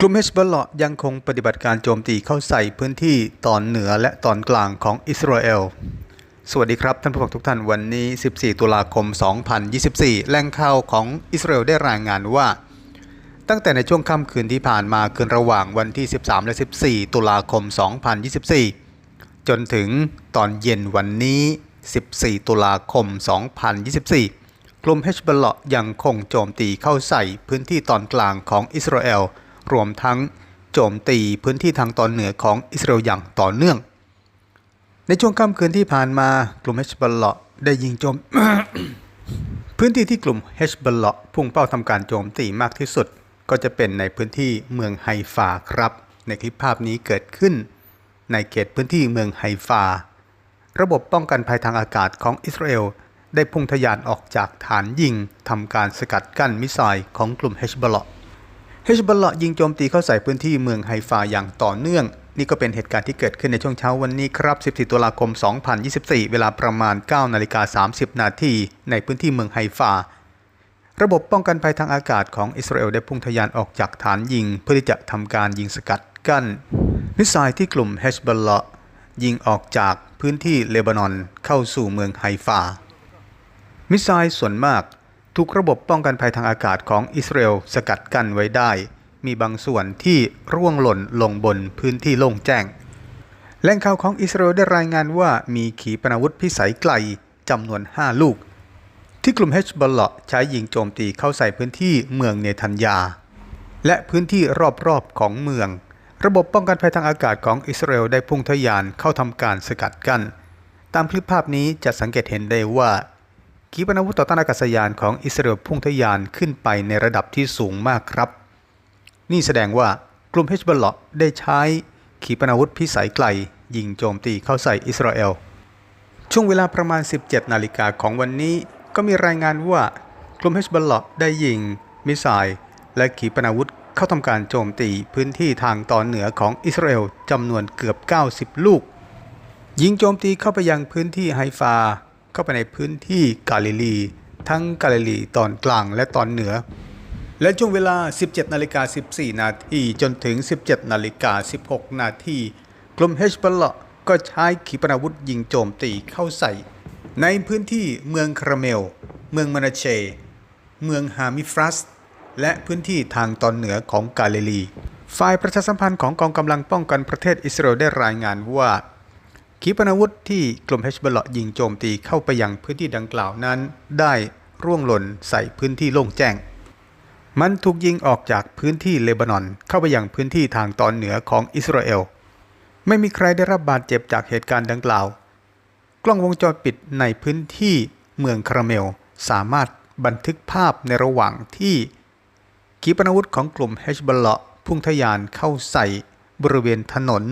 กลุ่มเฮชบอลเลาะยังคงปฏิบัติการโจมตีเข้าใส่พื้นที่ตอนเหนือและตอนกลางของอิสราเอล สวัสดีครับท่านผู้ฟังทุกท่านวันนี้ 14 ตุลาคม 2024 แหล่งข่าวของอิสราเอลได้รายงานว่า ตั้งแต่ในช่วงค่ำคืนที่ผ่านมาคืนระหว่างวันที่ 13 และ 14 ตุลาคม 2024 จนถึงตอนเย็นวันนี้ 14 ตุลาคม 2024 กลุ่มเฮชบอลเลาะยังคงโจมตีเข้าใส่พื้นที่ตอนกลางของอิสราเอล รวมทั้งโจมตีพื้นที่ทางตอนเหนือของอิสราเอลอย่างต่อเนื่อง ในช่วงค่ำคืนที่ผ่านมากลุ่มเฮชบอลเลาะได้ยิงโจม พื้นที่ที่กลุ่มเฮชบอลเลาะพุ่งเป้าทำการโจมตีมากที่สุด ก็จะเป็นในพื้นที่เมืองไฮฟาครับ ในคลิปภาพนี้เกิดขึ้น ในเขตพื้นที่เมืองไฮฟา ระบบป้องกันภัยทางอากาศของอิสราเอลได้พุ่งทะยานออกจากฐานยิงทำการสกัดกั้นมิสไซล์ของกลุ่มเฮชบอลเลาะ ฮชบอลเลาะยิงโจมตีเข้าใส่พื้นที่เมืองไฮฟาอย่างต่อเนื่อง นี่ก็เป็นเหตุการณ์ที่เกิดขึ้นในช่วงเช้าวันนี้ครับ 14 ตุลาคม 2024 เวลาประมาณ 9 นาฬิกา 30 นาทีในพื้นที่เมืองไฮฟา ระบบป้องกันภัยทางอากาศของอิสราเอลได้พุ่งทะยานออกจากฐานยิง เพื่อที่จะทำการยิงสกัดกั้น มิสไซล์ที่กลุ่มเฮชบอลเลาะยิงออกจากพื้นที่เลบานอนเข้าสู่เมืองไฮฟา มิสไซล์ส่วนมาก ถูกระบบป้องกันภัยทางอากาศของอิสราเอลสกัดกั้นไว้ได้ มีบางส่วนที่ร่วงหล่นลงบนพื้นที่โล่งแจ้งแหล่งข่าวของอิสราเอลได้รายงานว่ามีขีปนาวุธพิสัยไกลจำนวน 5 ลูก ที่กลุ่มเฮชบอลเลาะใช้ยิงโจมตีเข้าใส่พื้นที่เมืองเนทันยา และพื้นที่รอบๆของเมือง ระบบป้องกันภัยทางอากาศของอิสราเอลได้พุ่งทะยานเข้าทำการสกัดกั้นตามคลิปภาพนี้จะสังเกตเห็นได้ว่า ขีปนาวุธต่อต้านอากาศยานของอิสราเอลพุ่งทะยานขึ้นไปในระดับที่สูงมากครับ นี่แสดงว่ากลุ่มเฮชบอลลาะได้ใช้ขีปนาวุธพิสัยไกล ยิงโจมตีเข้าใส่อิสราเอล ช่วงเวลาประมาณ 17 นาฬิกาของวันนี้ ก็มีรายงานว่ากลุ่มเฮชบอลลาะได้ยิง มิสไซล์และขีปนาวุธเข้าทำการโจมตีพื้นที่ทางตอนเหนือของอิสราเอลจำนวนเกือบ 90 ลูก ยิงโจมตีเข้าไปยังพื้นที่ไฮฟา เข้าไปในพื้นที่กาลิลี ทั้งกาลิลีตอนกลางและตอนเหนือ และช่วงเวลา 17นาฬิกา14 นาทีจนถึง 17นาฬิกา16 นาทีกลุ่มเฮชบอลละก็ใช้ขีปนาวุธยิงโจมตีเข้าใส่ ในพื้นที่เมืองคาราเมล เมืองมานาเช เมืองฮามิฟรัส และพื้นที่ทางตอนเหนือของกาลิลี ฝ่ายประชาสัมพันธ์ของกองกำลังป้องกันประเทศอิสราเอลได้รายงานว่า ขีปนาวุธที่กลุ่มเฮชบลลาะยิงโจมตีเข้าไปยังพื้นที่ดังกล่าวนั้น ได้ร่วงหล่นใส่พื้นที่โล่งแจ้ง มันถูกยิงออกจากพื้นที่เลบานอน เข้าไปยังพื้นที่ทางตอนเหนือของอิสราเอล ไม่มีใครได้รับบาดเจ็บจากเหตุการณ์ดังกล่าว กล้องวงจรปิดในพื้นที่เมืองคาราเมล สามารถบันทึกภาพในระหว่างที่ขีปนาวุธของกลุ่มเฮชบอลเลาะพุ่งทะยานเข้าใส่บริเวณถนน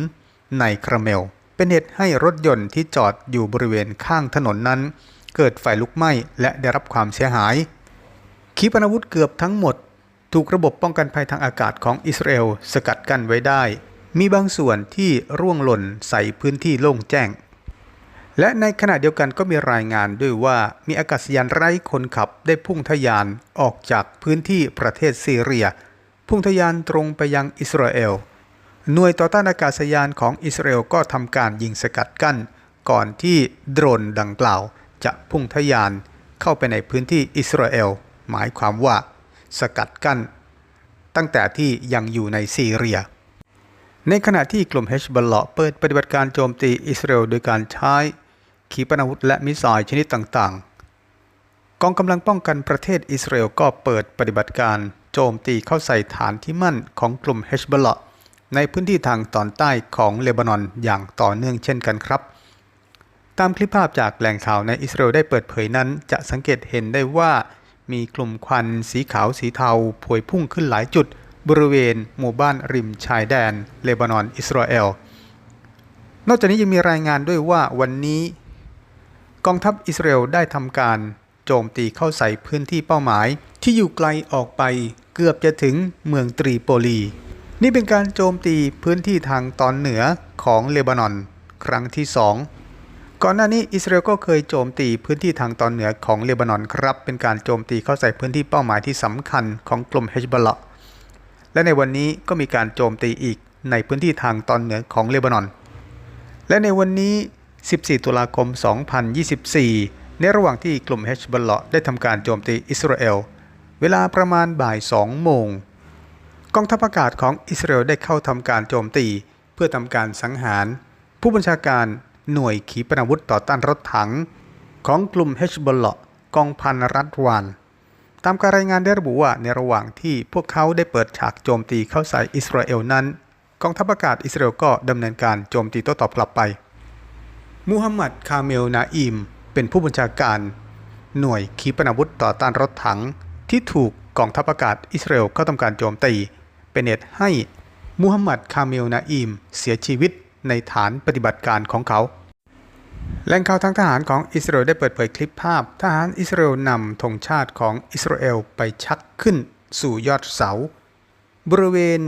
ในคาราเมล เป็นเหตุให้รถยนต์ที่จอดอยู่บริเวณข้างถนนนั้น เกิดไฟลุกไหม้และได้รับความเสียหาย ขีปนาวุธเกือบทั้งหมด ถูกระบบป้องกันภัยทางอากาศของอิสราเอลสกัดกั้นไว้ได้ มีบางส่วนที่ร่วงหล่นใส่พื้นที่โล่งแจ้ง และในขณะเดียวกันก็มีรายงานด้วยว่ามีอากาศยานไร้คนขับได้พุ่งทะยานออกจากพื้นที่ประเทศซีเรีย พุ่งทะยานตรงไปยังอิสราเอล หน่วยต่อต้านอากาศยานของอิสราเอลก็ทำการยิงสกัดกั้น ก่อนที่โดรนดังกล่าว จะพุ่งทะยานเข้าไปในพื้นที่อิสราเอล หมายความว่า สกัดกั้น ตั้งแต่ที่ยังอยู่ในซีเรีย ในขณะที่กลุ่มเฮชบอลเลาะเปิดปฏิบัติการโจมตีอิสราเอลโดยการใช้ขีปนาวุธและมิสไซล์ชนิดต่างๆ กองกำลังป้องกันประเทศอิสราเอลก็เปิดปฏิบัติการโจมตีเข้าใส่ฐานที่มั่นของกลุ่มเฮชบอลเลาะ ในพื้นที่ทางตอนใต้ของเลบานอนอย่างต่อเนื่องเช่นกันครับ ตามคลิปภาพจากแหล่งข่าวในอิสราเอลได้เปิดเผยนั้น จะสังเกตเห็นได้ว่ามีกลุ่มควันสีขาวสีเทาพวยพุ่งขึ้นหลายจุด บริเวณหมู่บ้านริมชายแดน เลบานอนอิสราเอล นอกจากนี้ยังมีรายงานด้วยว่าวันนี้ กองทัพอิสราเอลได้ทำการโจมตีเข้าใส่พื้นที่เป้าหมาย ที่อยู่ไกลออกไปเกือบจะถึงเมืองตรีโปลี นี่เป็นการโจมตีพื้นที่ทางตอนเหนือของเลบานอน ครั้งที่สองก่อนหน้านี้อิสราเอลก็เคยโจมตีพื้นที่ทางตอนเหนือของเลบานอนครับ เป็นการโจมตีเข้าใส่พื้นที่เป้าหมายที่สำคัญของกลุ่มเฮชบอลละและในวันนี้ก็มีการโจมตีอีกในพื้นที่ทางตอนเหนือของเลบานอน และในวันนี้ 14 ตุลาคม 2024 ในระหว่างที่กลุ่มเฮชบอลละได้ทำการโจมตีอิสราเอล เวลาประมาณบ่าย 2 โมง กองทัพอากาศของอิสราเอลได้เข้าทำการโจมตี เพื่อทำการสังหาร ผู้บัญชาการหน่วยขีปนาวุธต่อต้านรถถัง ของกลุ่มเฮชบอลเลาะกองพันรัฐวานตามการรายงานได้ระบุว่าในระหว่างที่พวกเขาได้เปิดฉากโจมตีเข้าใส่อิสราเอลนั้น กองทัพอากาศอิสราเอลก็ดำเนินการโจมตีโต้ตอบกลับไป มูฮัมหมัดคาเมลนาอิม เป็นผู้บัญชาการ หน่วยขีปนาวุธต่อต้านรถถัง ที่ถูกกองทัพอากาศอิสราเอลเข้าทำการโจมตี เป็นเหตุให้มูฮัมหมัดคาเมลนาอิมเสียชีวิตในฐานปฏิบัติการของเขา แหล่งข่าวทางทหารของอิสราเอลได้เปิดเผยคลิปภาพ ทหารอิสราเอลนำธงชาติของอิสราเอลไปชักขึ้นสู่ยอดเสา บริเวณ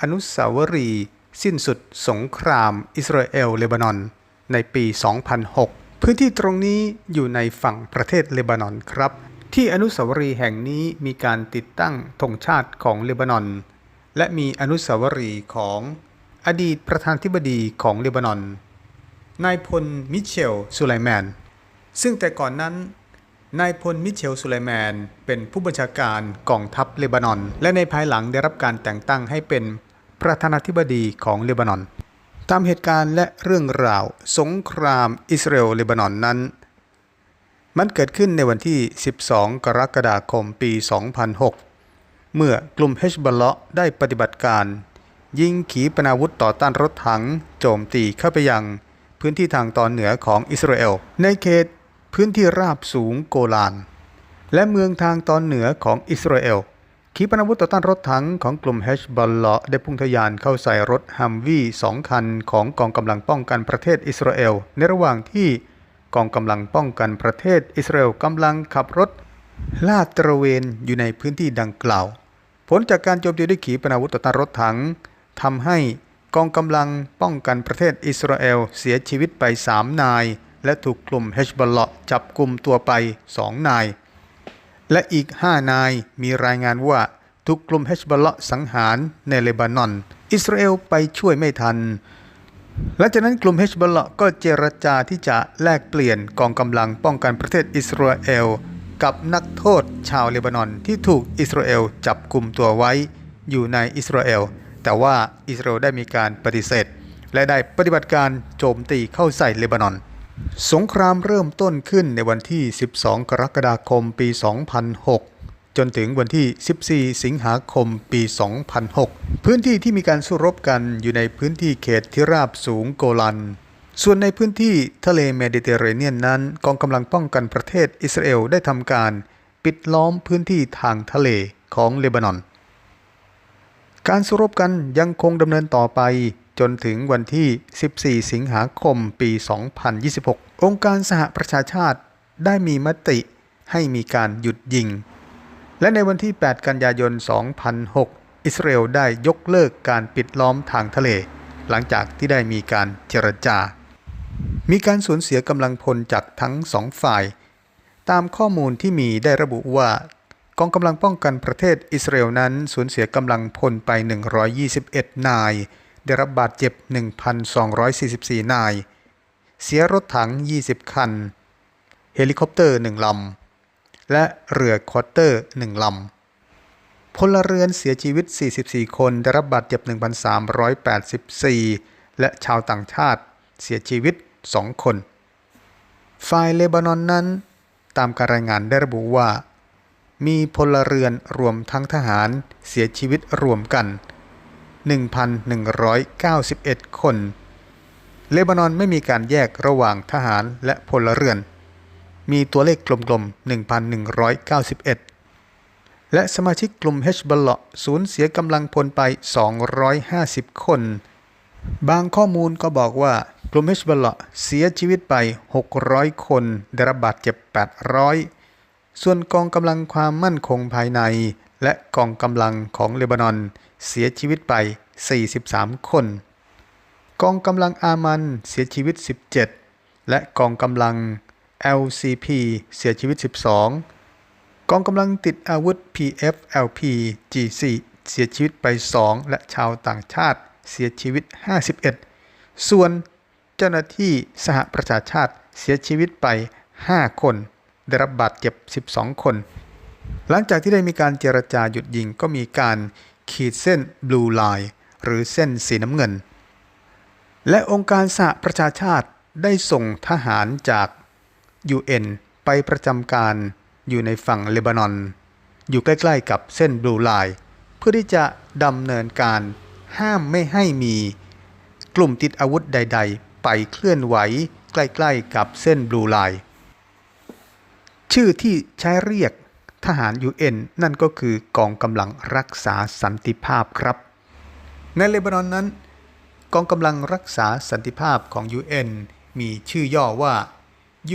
อนุสาวรีย์สิ้นสุดสงครามอิสราเอลเลบานอน ในปี 2006 พื้นที่ตรงนี้อยู่ในฝั่งประเทศเลบานอนครับ ที่อนุสาวรีย์แห่งนี้มีการติดตั้งธงชาติของเลบานอน และมีอนุสาวรีย์ของอดีตประธานธิบดีของเลบานอน นายพลมิเชลสุไลแมน ซึ่งแต่ก่อนนั้นนายพลมิเชลสุไลแมน เป็นผู้บัญชาการกองทัพเลบานอน และในภายหลังได้รับการแต่งตั้งให้เป็นประธานาธิบดีของเลบานอน ตามเหตุการณ์และเรื่องราวสงครามอิสราเอลเลบานอนนั้น มันเกิดขึ้นในวันที่ 12 กรกฎาคมปี 2006 เมื่อกลุ่มเฮชบอลเลาะได้ปฏิบัติการ ยิงขีปนาวุธต่อต้านรถถัง โจมตีเข้าไปยัง พื้นที่ทางตอนเหนือของอิสราเอล ในเขตพื้นที่ราบสูงโกลาน และเมืองทางตอนเหนือของอิสราเอลขีปนาวุธต่อต้านรถถังของกลุ่มเฮชบอลเลาะได้พุ่งทะยานเข้าใส่รถฮัมวี่สองคันของกองกำลังป้องกันประเทศอิสราเอลในระหว่างที่กองกำลังป้องกันประเทศอิสราเอลกำลังขับรถลาดตระเวนอยู่ในพื้นที่ดังกล่าว ลจากการโจมตีด้วยขีปนาวุธต่อต้านรถถังทำให้กองกำลังป้องกันประเทศอิสราเอลเสียชีวิตไป 3 นาย และถูกกลุ่มเฮชบอลเลาะจับกลุ่มตัวไป 2 นาย และอีก 5 นายมีรายงานว่าถูกกลุ่มเฮชบอลเลาะสังหารในเลบานอน อิสราเอลไปช่วยไม่ทันหลังจากนั้นกลุ่มเฮชบอลเลาะก็เจรจาที่จะแลกเปลี่ยนกองกำลังป้องกันประเทศอิสราเอล กับนักโทษชาวเลบานอนที่ถูกอิสราเอลจับกลุ่มตัวไว้อยู่ในอิสราเอล แต่ว่าอิสราเอลได้มีการปฏิเสธ และได้ปฏิบัติการโจมตีเข้าใส่เลบานอน สงครามเริ่มต้นขึ้นในวันที่ 12 กรกฎาคมปี 2006จนถึงวันที่ 14 สิงหาคม ปี 2006 พื้นที่ที่มีการสู้รบกันอยู่ในพื้นที่เขตที่ราบสูงโกลัน ส่วนในพื้นที่ทะเลเมดิเตอร์เรเนียนนั้น กองกำลังป้องกันประเทศอิสราเอลได้ทำการปิดล้อมพื้นที่ทางทะเลของเลบานอน การสู้รบกันยังคงดำเนินต่อไปจนถึงวันที่ 14 สิงหาคม ปี 2026 องค์การสหประชาชาติได้มีมติให้มีการหยุดยิง และในวันที่ 8 กันยายน 2006 อิสราเอลได้ยกเลิกการปิดล้อมทางทะเล หลังจากที่ได้มีการเจรจา มีการสูญเสียกำลังพลจากทั้งสองฝ่าย ตามข้อมูลที่มีได้ระบุว่ากองกำลังป้องกันประเทศอิสราเอลนั้นสูญเสียกำลังพลไป 121 นาย ได้รับบาดเจ็บ 1,244 นาย เสียรถถัง 20 คัน เฮลิคอปเตอร์ 1 ลำ และเรือควอเตอร์ 1 ลำ พลเรือนเสียชีวิต 44 คน ได้รับบาดเจ็บ 1,384 และชาวต่างชาติ เสียชีวิต 2 คน ฝ่ายเลบานอนนั้น ตามการรายงานได้ระบุว่า มีพลเรือนรวมทั้งทหารเสียชีวิตรวมกัน 1,191 คน เลบานอนไม่มีการแยกระหว่างทหารและพลเรือน มีตัวเลขกลมๆ 1,191และสมาชิกกลุ่มเฮชบอลเลาะสูญเสียกำลังพลไป 250 คน บางข้อมูลก็บอกว่ากลุ่มเฮชบอลละเสียชีวิตไป 600 คนได้รับบาดเจ็บ 800 ส่วนกองกำลังความมั่นคงภายใน และกองกำลังของเลบานอน เสียชีวิตไป 43 คน กองกำลังอามันเสียชีวิต 17 และกองกำลัง LCP เสียชีวิต 12 กองกำลังติดอาวุธ PFLP GC เสียชีวิตไป 2 และชาวต่างชาติ เสียชีวิต 51 ส่วนเจ้าหน้าที่สหประชาชาติเสียชีวิตไป 5 คน ได้รับบาดเจ็บ 12 คน หลังจากที่ได้มีการเจรจาหยุดยิงก็มีการขีดเส้นบลูไลน์หรือเส้นสีน้ำเงิน และองค์การสหประชาชาติได้ส่งทหารจาก UN ไปประจำการอยู่ในฝั่งเลบานอน อยู่ใกล้ๆกับเส้นบลูไลน์เพื่อที่จะดำเนินการ ห้ามไม่ให้มีกลุ่มติดอาวุธใด ๆ ไปเคลื่อนไหวใกล้ ๆ กับเส้นบลูไลน์ชื่อที่ใช้เรียกทหาร UN นั่นก็คือกองกำลังรักษาสันติภาพครับ ในเลบานอนนั้น กองกำลังรักษาสันติภาพของ UN มีชื่อย่อว่า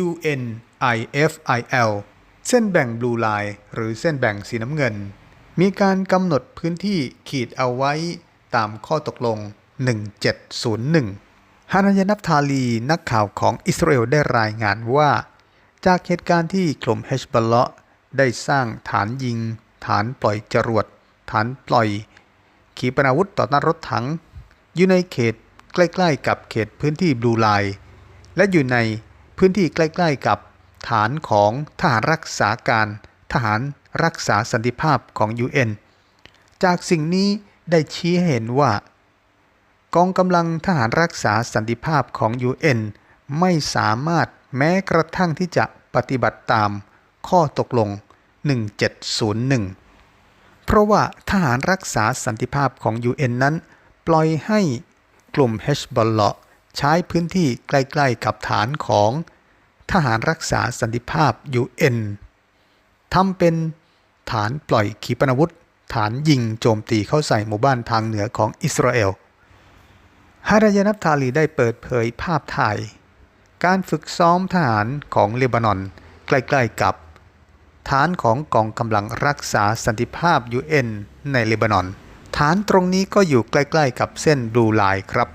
UNIFIL เส้นแบ่งบลูไลน์หรือเส้นแบ่งสีน้ำเงิน มีการกำหนดพื้นที่ขีดเอาไว้ ตามข้อตกลง 1701 ฮานายนับทาลีนักข่าวของอิสราเอลได้รายงานว่า จากเหตุการณ์ที่กลุ่มเฮชบลเลาะได้สร้างฐานยิง ฐานปล่อยจรวด ฐานปล่อย ขีปนาวุธต่อต้านรถถัง อยู่ในเขตใกล้ๆ กับเขตพื้นที่บลูไลน์และอยู่ในพื้นที่ใกล้ๆ กับฐานของทหารรักษาการ ทหารรักษาสันติภาพของ UN จากสิ่งนี้ ได้ชี้เห็นว่า กองกำลังทหารรักษาสันติภาพของ UN ไม่สามารถแม้กระทั่งที่จะปฏิบัติตามข้อตกลง 1701 เพราะว่าทหารรักษาสันติภาพของ UN นั้น ปล่อยให้กลุ่มเฮชบอลเลาะใช้พื้นที่ใกล้ ๆ กับฐานของทหารรักษาสันติภาพ UN ทำเป็นฐานปล่อยขีปนาวุธ ฐานยิงโจมตีเข้าใส่หมู่บ้านทางเหนือของอิสราเอลฮารายานับทาลีได้เปิดเผยภาพถ่าย การฝึกซ้อมทหารของเลบานอน ใกล้ๆกับ ฐานของกองกำลังรักษาสันติภาพ UN ในเลบานอน ฐานตรงนี้ก็อยู่ใกล้ๆกับเส้นบลูไลน์ครับ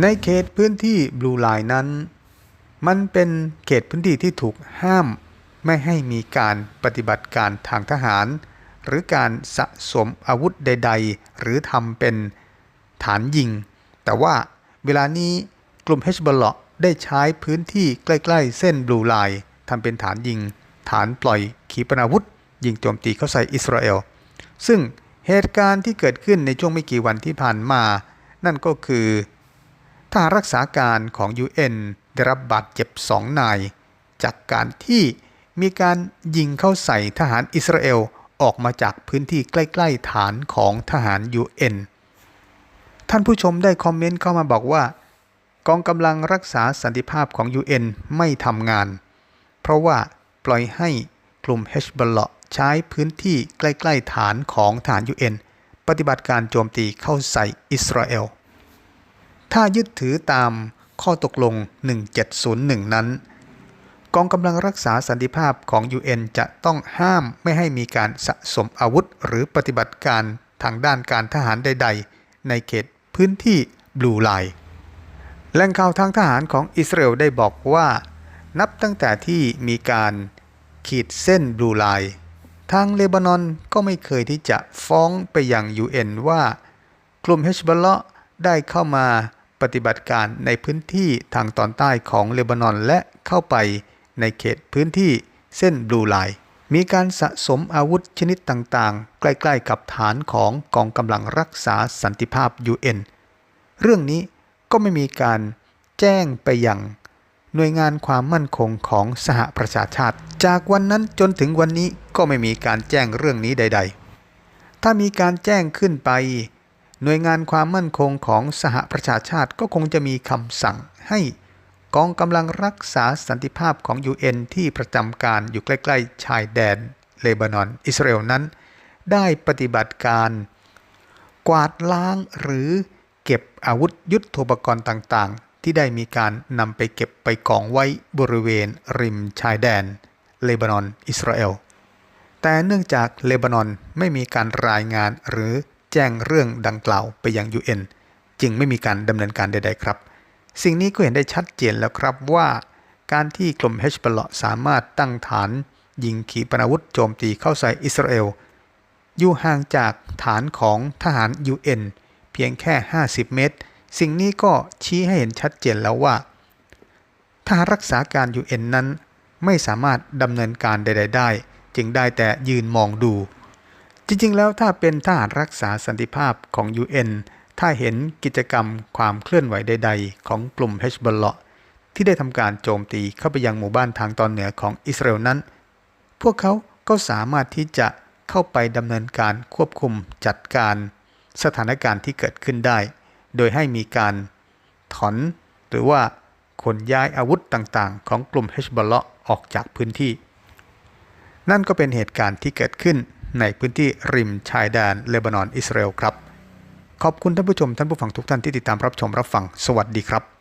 ในเขตพื้นที่บลูไลน์นั้น มันเป็นเขตพื้นที่ที่ถูกห้าม ไม่ให้มีการปฏิบัติการทางทหาร หรือการสะสมอาวุธใด ๆ หรือทำเป็นฐานยิง แต่ว่าเวลานี้กลุ่มเฮชบอลเลาะได้ใช้พื้นที่ใกล้ ๆ เส้นบลูไลน์ทำเป็นฐานยิง ฐานปล่อยขีปนาวุธ ยิงโจมตีเข้าใส่อิสราเอล ซึ่งเหตุการณ์ที่เกิดขึ้นในช่วงไม่กี่วันที่ผ่านมา นั่นก็คือทหารรักษาการของ UN ได้รับบาดเจ็บสองนาย จากการที่มีการยิงเข้าใส่ทหารอิสราเอล ออกมาจากพื้นที่ใกล้ ๆ ฐานของทหาร UN ท่านผู้ชมได้คอมเมนต์เข้ามาบอกว่า กองกำลังรักษาสันติภาพของ UN ไม่ทำงาน เพราะว่าปล่อยให้กลุ่มเฮชบลเลาะใช้พื้นที่ใกล้ ๆ ฐานของฐาน UN ปฏิบัติการโจมตีเข้าใส่อิสราเอล ถ้ายึดถือตามข้อตกลง 1701 นั้น กองกำลังรักษาสันติภาพของ UN จะต้องห้ามไม่ให้มีการสะสมอาวุธหรือปฏิบัติการทางด้านการทหารใด ๆ ในเขตพื้นที่บลูไลน์แหล่งข่าวทางทหารของอิสราเอลได้บอกว่า นับตั้งแต่ที่มีการขีดเส้นบลูไลน์ทางเลบานอนก็ไม่เคยที่จะฟ้องไปยัง UN ว่า กลุ่มเฮชบอลเลาะได้เข้ามาปฏิบัติการในพื้นที่ทางตอนใต้ของเลบานอนและเข้าไป ในเขตพื้นที่เส้นบลูไลน์มีการสะสมอาวุธชนิดต่างๆ ใกล้ๆกับฐานของกองกำลังรักษาสันติภาพ UN เรื่องนี้ก็ไม่มีการแจ้งไปยังหน่วยงานความมั่นคงของสหประชาชาติ จากวันนั้นจนถึงวันนี้ก็ไม่มีการแจ้งเรื่องนี้ใด ๆ ถ้ามีการแจ้งขึ้นไป หน่วยงานความมั่นคงของสหประชาชาติก็คงจะมีคำสั่งให้ กองกำลังรักษาสันติภาพของ UN ที่ประจำการอยู่ใกล้ ๆ ชายแดนเลบานอน อิสราเอลนั้น ได้ปฏิบัติการ กวาดล้างหรือเก็บอาวุธยุทโธปกรณ์ต่างๆ ที่ได้มีการนำไปเก็บไปกองไว้บริเวณริมชายแดน เลบานอน อิสราเอล แต่เนื่องจากเลบานอนไม่มีการรายงานหรือแจ้งเรื่องดังกล่าวไปยัง UN จึงไม่มีการดำเนินการใด ๆ ครับ สิ่งนี้ก็เห็นได้ชัดเจนแล้วครับว่า การที่กลุ่มเฮชบอลเลาะสามารถตั้งฐาน ยิงขีปนาวุธโจมตีเข้าใส่อิสราเอล อยู่ห่างจากฐานของทหาร UN เพียงแค่ 50 เมตร สิ่งนี้ก็ชี้ให้เห็นชัดเจนแล้วว่าทหารรักษาการ UN นั้น ไม่สามารถดำเนินการใด ๆ ได้ จึงได้แต่ยืนมองดู จริงๆ แล้วถ้าเป็นทหารรักษาสันติภาพของ UN ถ้าเห็นกิจกรรมความเคลื่อนไหวใด ๆ ของกลุ่มเฮชบอลเลาะที่ได้ทำการโจมตีเข้าไปยังหมู่บ้านทางตอนเหนือของอิสราเอลนั้น พวกเขาก็สามารถที่จะเข้าไปดำเนินการควบคุมจัดการสถานการณ์ที่เกิดขึ้นได้ โดยให้มีการถอนหรือว่าขนย้ายอาวุธต่างๆ ของกลุ่มเฮชบอลเลาะออกจากพื้นที่ นั่นก็เป็นเหตุการณ์ที่เกิดขึ้นในพื้นที่ริมชายแดนเลบานอนอิสราเอลครับ ขอบคุณท่านผู้ชมท่านผู้ฟังทุกท่านที่ติดตามรับชมรับฟัง สวัสดีครับ